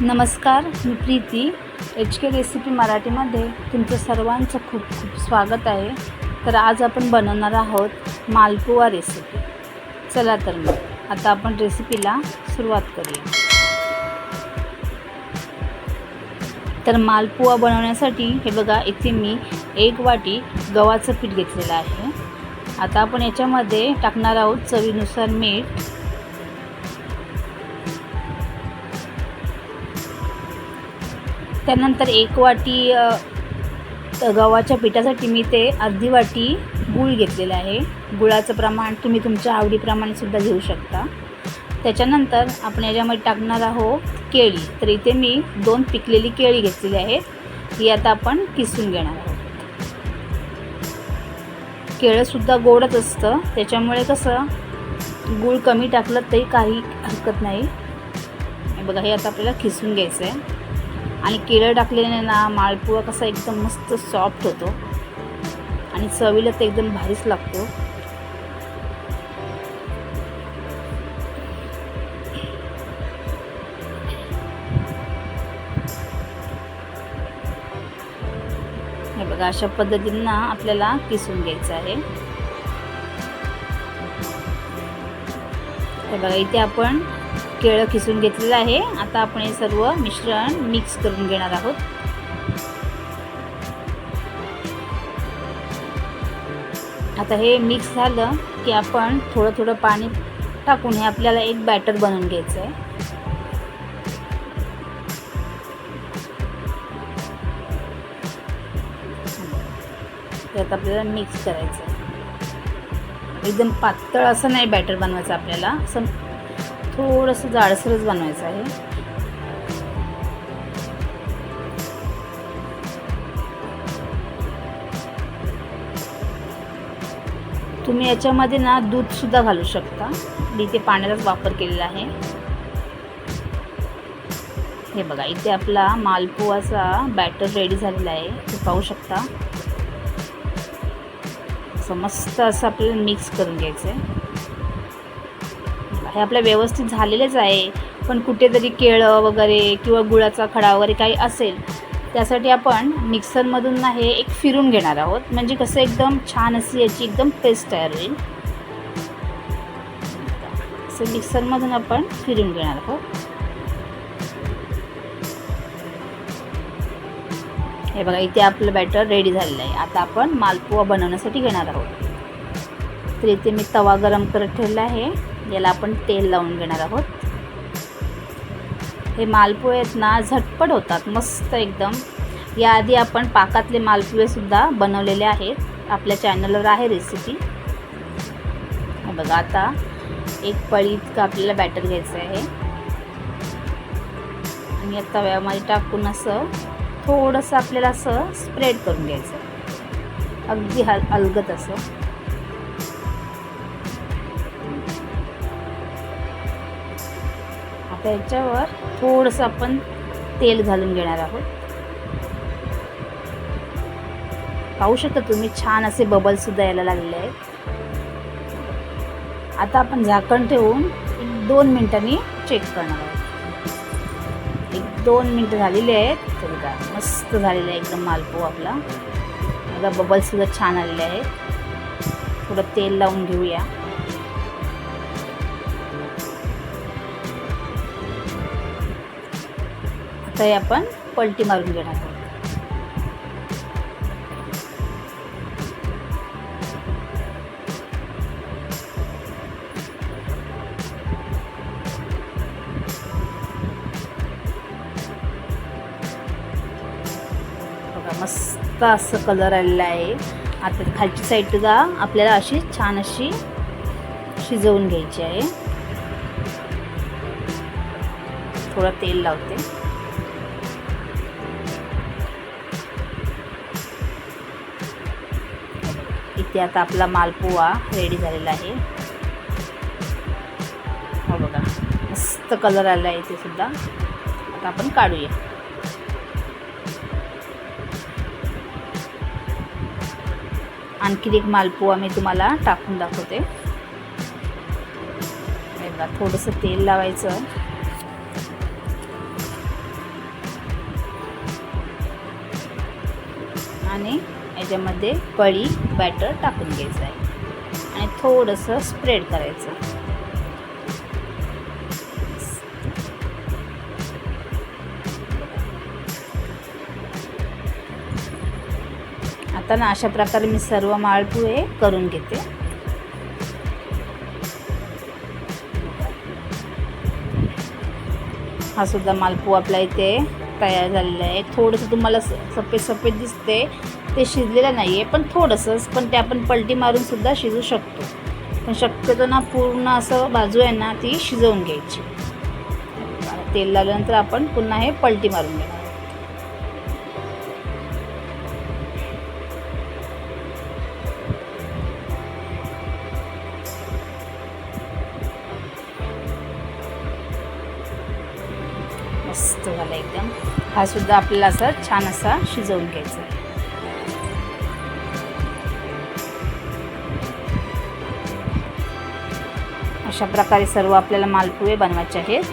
नमस्कार मी Preeti. H K recipe मराठीमध्ये तुमचं सर्वांचं खूप खूप स्वागत आहे. तर आज आपण बनवणार आहोत मालपुवा रेसिपी. चला तर मग आता आपण रेसिपीला सुरुवात करूया. तर मालपुवा बनवण्यासाठी हे बघा इथे मी एक वाटी गव्हाचं पीठ घेतलेलं आहे. आता आपण याच्यामध्ये टाकणार आहोत चवीनुसार मीठ त्यानंतर एक वाटी गव्हाच्या पिठासाठी मी ते अर्धी वाटी गूळ घेतलेलं आहे. गुळाचं प्रमाण तुम्ही तुमच्या आवडीप्रमाणे सुद्धा घेऊ शकता. त्याच्यानंतर आपण याच्यामध्ये टाकणार आहोत केळी. तर इथे मी दोन पिकलेली केळी घेतलेली आहेत ही आता आपण किसून घेणार आहोत. केळंसुद्धा गोडच असतं. त्याच्यामुळे कसं गूळ कमी टाकलं तरी काही हरकत नाही. बघा हे आता आपल्याला खिसून घ्यायचं आहे आणि केळं टाकलेले ना माळपुवा कसा एकदम मस्त सॉफ्ट होतो. आणि चवीला तर एकदम भारीच लागतो. हे बघा अशा पद्धतीनं आपल्याला किसून घ्यायचं आहे. हे बघा इथे आपण केळं खिसून घेतलेलं आहे. आता आपण हे सर्व मिश्रण मिक्स करून घेणार आहोत. आता हे मिक्स झालं की आपण थोडं थोडं पाणी टाकून हे आपल्याला एक बॅटर बनवून घ्यायचं आहे. त्यात आता आपल्याला मिक्स करायचं आहे. एकदम पातळ असं नाही बॅटर बनवायचं आपल्याला. असं थोडंसं जाडसरच बनवायचं आहे. तुम्ही याच्यामध्ये ना दूधसुद्धा घालू शकता. मी इथे पाण्याचाच वापर केलेला आहे. हे बघा इथे आपला मालपुवाचा बॅटर रेडी झालेला आहे. ते पाहू शकता. असं मस्त असं आपल्याला मिक्स करून घ्यायचं आहे हे आपलं व्यवस्थित झालेलेच आहे. पण कुठेतरी केळं वगैरे किंवा गुळाचा खडा वगैरे काही असेल त्यासाठी आपण मिक्सरमधून ना हे एक फिरून घेणार आहोत. म्हणजे कसं एकदम छान अशी याची एकदम पेस्ट तयार होईल. असं मिक्सरमधून आपण फिरून घेणार आहोत. हे बघा इथे आपलं बॅटर रेडी झालेलं आहे. आता आपण मालपुवा बनवण्यासाठी घेणार आहोत. तर इथे मी तवा गरम करत ठेवला आहे. याला आपण तेल लावून घेणार आहोत. हे मालपुळे आहेत ना झटपट होतात मस्त एकदम. याआधी आपण पाकातले मालपुवेसुद्धा बनवलेले आहेत. आपल्या चॅनलवर आहे रेसिपी बघा आता एक पळी इतकं आपल्याला बॅटर घ्यायचं आहे. आणि आता तव्यामध्ये टाकून असं थोडंसं आपल्याला असं स्प्रेड करून घ्यायचं. अगदी हल अलगत असं. आता याच्यावर थोडंसं आपण तेल घालून घेणार आहोत. पाहू शकता तुम्ही छान असे बबलसुद्धा यायला लागलेले आहेत. आता आपण झाकण ठेवून एक दोन मिनिटांनी चेक करणार आहोत. एक दोन मिनटं झालेली आहेत. तर का मस्त झालेलं आहे एकदम मालपो आपला. आता बबल्ससुद्धा छान आलेले आहेत. थोडं तेल लावून घेऊया. आता हे आपण पलटी मारून घेणार आहोत. बघा मस्त असं कलर आलेला आहे. आता खालची साईडला आपल्याला अशी छान अशी शिजवून घ्यायची आहे. थोडं तेल लावते. इथे आता आपला मालपुवा रेडी झालेला आहे. हो बघा मस्त कलर आला आहे इथे आता आपण काढूया. आणखीन एक मालपुवा मी तुम्हाला टाकून दाखवते. बघा थोडंसं तेल लावायचं. आणि याच्यामध्ये पळी बॅटर टाकून घ्यायचं आहे. आणि थोडंसं स्प्रेड करायचं. आता ना अशा प्रकारे मी सर्व माळपुळे करून घेते. हा सुद्धा मालपू आपल्या इथे तयार झालेलं आहे. थोडंसं तुम्हाला स सफेद सफेद दिसते ते शिजलेलं नाही आहे पण थोडंसंच पण ते आपण पलटी मारूनसुद्धा शिजू शकतो. पण शक्यतो ना पूर्ण असं बाजू आहे ना ती शिजवून घ्यायची. तेल लावल्यानंतर आपण पुन्हा हे पलटी मारून घेणार. मस्त झाला एकदम. हा सुद्धा आपल्याला असा छान असा शिजवून घ्यायचा. आहे अशा प्रकारे सर्व आपल्याला मालपुवे बनवायचे आहेत.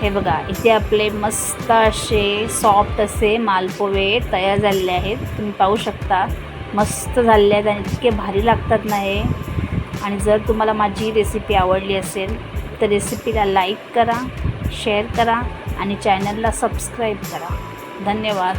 हे बघा इथे आपले मस्त असे सॉफ्ट असे मालपुवे तयार झालेले आहेत. तुम्ही पाहू शकता मस्त झालेले आहेत आणि इतके भारी लागतात ना हे. आणि जर तुम्हाला माझी रेसिपी आवडली असेल तर रेसिपीला लाईक करा. शेअर करा आणि चॅनलला सबस्क्राईब करा. धन्यवाद.